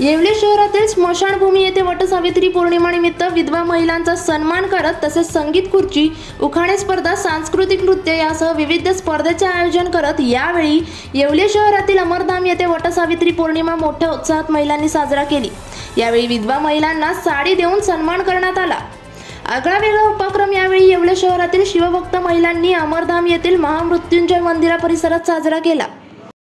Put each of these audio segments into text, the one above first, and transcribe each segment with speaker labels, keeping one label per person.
Speaker 1: येवले शहरातील स्मशानभूमी येथे वटसावित्री पौर्णिमानिमित्त विधवा महिलांचा सन्मान करत तसेच संगीत खुर्ची उखाणे स्पर्धा सांस्कृतिक नृत्य यासह विविध स्पर्धेचे आयोजन करत यावेळी येवले शहरातील अमरधाम येथे वटसावित्री पौर्णिमा मोठ्या उत्साहात महिलांनी साजरा केली. यावेळी विधवा महिलांना साडी देऊन सन्मान करण्यात आला. आगळा वेगळा उपक्रम यावेळी येवले शहरातील शिवभक्त महिलांनी अमरधाम येथील महामृत्युंजय मंदिरा परिसरात साजरा केला.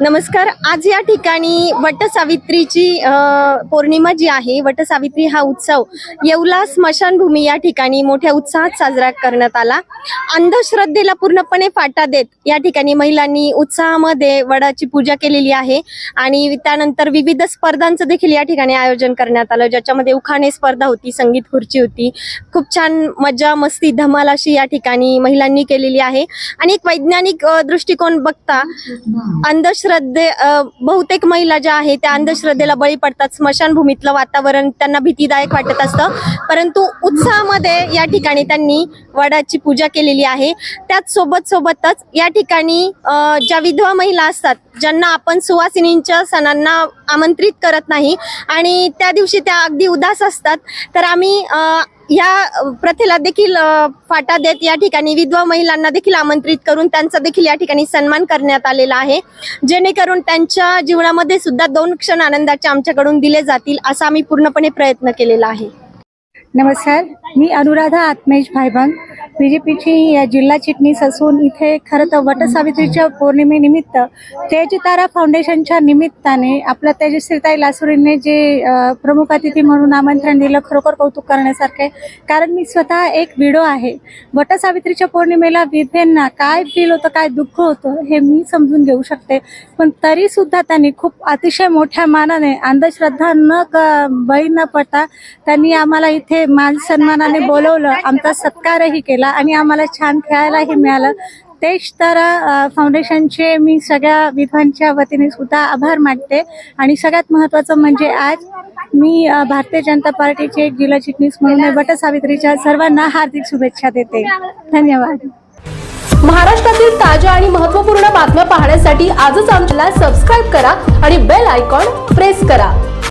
Speaker 2: नमस्कार आज या ठिकाणी वटसावित्रीची अ, पौर्णिमा जी आहे वटसावित्री हा उत्सव येवला स्मशानभूमी या ठिकाणी मोठ्या उत्साहात साजरा करण्यात आला. अंधश्रद्धेला पूर्णपणे फाटा देत या ठिकाणी महिलांनी उत्साहामध्ये वडाची पूजा केलेली आहे आणि त्यानंतर विविध स्पर्धांचं देखील या ठिकाणी आयोजन करण्यात आलं ज्याच्यामध्ये उखाणे स्पर्धा होती संगीत खुर्ची होती. खूप छान मजा मस्ती धमाल अशी या ठिकाणी महिलांनी केलेली आहे. आणि एक वैज्ञानिक दृष्टिकोन बघता अंधश्रद्धे बहुतेक महिला ज्या आहेत त्या अंधश्रद्धेला बळी पडतात. स्मशानभूमीतलं वातावरण त्यांना भीतीदायक वाटत असतं. परंतु उत्साहामध्ये या ठिकाणी त्यांनी वडाची पूजा केलेली आहे. त्याच सोबत सोबतच या ठिकाणी ज्या विधवा महिला असतात ज्यांना आपण सुवासिनींच्या सणांना आमंत्रित करत नाही आणि त्या दिवशी त्या अगदी उदास असतात तर आम्ही या प्रथेला देखील फाटा देत या ठिकाणी विधवा महिलांना देखील आमंत्रित करून त्यांचा देखील या ठिकाणी सन्मान करण्यात आलेला आहे. जेणेकरून त्यांच्या जीवनामध्ये सुद्धा दोन क्षण आनंदाचे आमच्याकडून दिले जातील असा आम्ही पूर्णपणे प्रयत्न केलेला आहे.
Speaker 3: नमस्कार. मी अनुराधा आत्मेश भाईबंग बी जे पीची जिल्हा चिटणीस असून इथे खरं तर वटसावित्रीच्या पौर्णिमेनिमित्त तेजतारा फाउंडेशनच्या निमित्ताने आपल्या तेजश्रीताई लासुरीने जे प्रमुख अतिथी म्हणून आमंत्रण दिलं खरोखर कौतुक करण्यासारखे. कारण मी स्वतः एक विडो आहे. वटसावित्रीच्या पौर्णिमेला विधेंना काय फील होतं काय दुःख होतं हे मी समजून घेऊ शकते. पण तरी सुद्धा त्यांनी खूप अतिशय मोठ्या मानाने अंधश्रद्धा न क- बळी न पडता त्यांनी आम्हाला इथे मान सन्मानाने बोलवलं. आमचा सत्कारही केला. केला आणि आम्हाला छान खेळायलाही मिळालं. तेच तर फाउंडेशनचे मी सगळ्या विधवांच्या वतीने सुद्धा आभार मानते. आणि सगळ्यात महत्त्वाचं म्हणजे आज मी भारतीय जनता पार्टीचे जिल्हा चिटणीस म्हणून वटसावित्रीच्या सर्वांना हार्दिक शुभेच्छा देते. धन्यवाद.
Speaker 4: महाराष्ट्रातील ताज्या आणि महत्त्वपूर्ण बातम्या पाहण्यासाठी आजच आमच्याला सबस्क्राईब करा आणि बेल आयकॉन प्रेस करा.